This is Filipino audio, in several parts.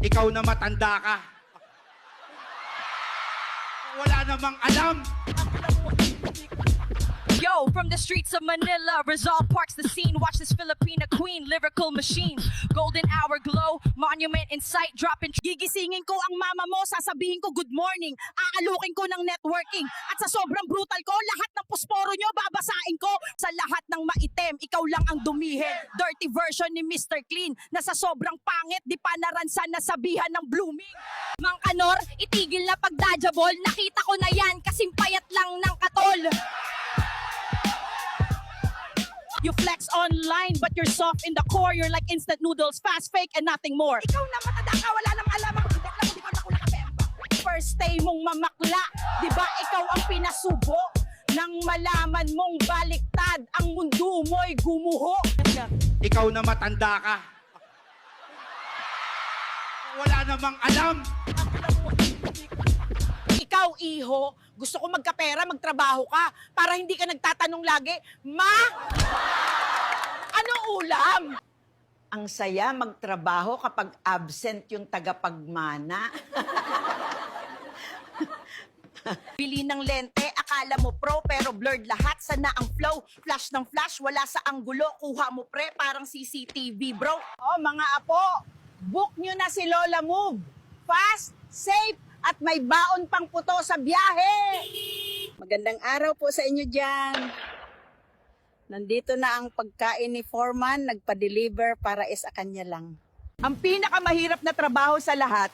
Ikaw na matanda ka. Wala namang alam. Yo, from the streets of Manila, Rizal parks the scene. Watch this Filipina queen, lyrical machine. Golden hour glow, monument in sight, dropping. Gigisingin ko ang mama mo, sasabihin ko good morning, aalukin ko ng networking, at sa sobrang brutal ko, lahat ng pusporo nyo babasain ko. Sa lahat ng maitim, ikaw lang ang dumihin. Dirty version ni Mr. Clean, na sa sobrang pangit, di pa naransan na sabihan ng blooming. Mang Kanor, itigil na pagdadjabol. Nakita ko na yan, kasing payat lang ng katol. You flex online, but you're soft in the core. You're like instant noodles, fast, fake, and nothing more. Ikaw na matanda ka, wala namang alam. Ang bakla mo, di pa ako nakapemba. First day mong mamakla, di ba ikaw ang pinasubo? Nang malaman mong baliktad, ang mundo mo'y gumuho. Ikaw na matanda ka. Wala namang alam. Iho, gusto ko magkapera, magtrabaho ka, para hindi ka nagtatanong lagi, Ma, ano ulam? Ang saya magtrabaho kapag absent yung tagapagmana. Bili ng lente, akala mo pro, pero blurred lahat, sana ang flow. Flash ng flash, wala sa anggulo, kuha mo pre, parang CCTV, bro. Oh, mga apo, book nyo na si Lola Move. Fast, safe, at may baon pang puto sa biyahe. Magandang araw po sa inyo dyan. Nandito na ang pagkain ni Foreman, nagpa-deliver para is kanya lang. Ang pinakamahirap na trabaho sa lahat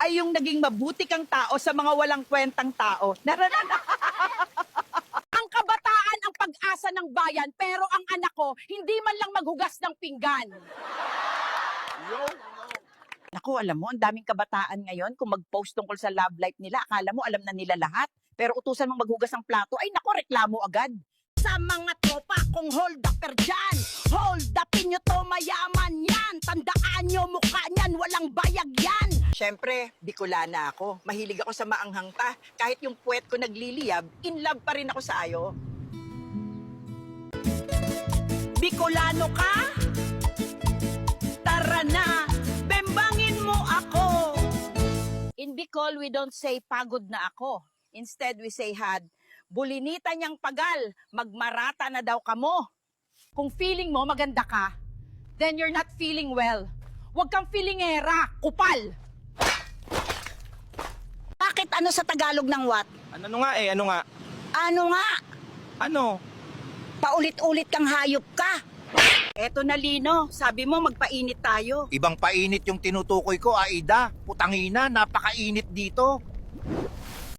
ay yung naging mabuti kang tao sa mga walang kwentang tao. Ang kabataan ang pag-asa ng bayan, pero ang anak ko, hindi man lang maghugas ng pinggan. Naku, alam mo, ang daming kabataan ngayon, kung mag-post tungkol sa love life nila, akala mo alam na nila lahat. Pero utusan mong maghugas ng plato, ay naku, reklamo agad. Sa mga tropa kong hold upper dyan, hold upin nyo to mayaman yan. Tandaan nyo mukha niyan, walang bayag yan. Siyempre, Bicolana ako. Mahilig ako sa maanghang ta. Kahit yung puwet ko nagliliyab, in love pa rin ako sa ayo. Bicolano ka? Bicol, we don't say pagod na ako. Instead, we say had. Bulinita niyang pagal, magmarata na daw kamo. Kung feeling mo maganda ka, then you're not feeling well. Huwag kang feelingera, kupal. Bakit ano sa Tagalog ng what? Ano nga eh, ano nga? Ano nga? Ano? Paulit-ulit kang hayop ka. Eto na Lino, sabi mo magpainit tayo. Ibang painit yung tinutukoy ko, Aida. Putangina, napakainit dito.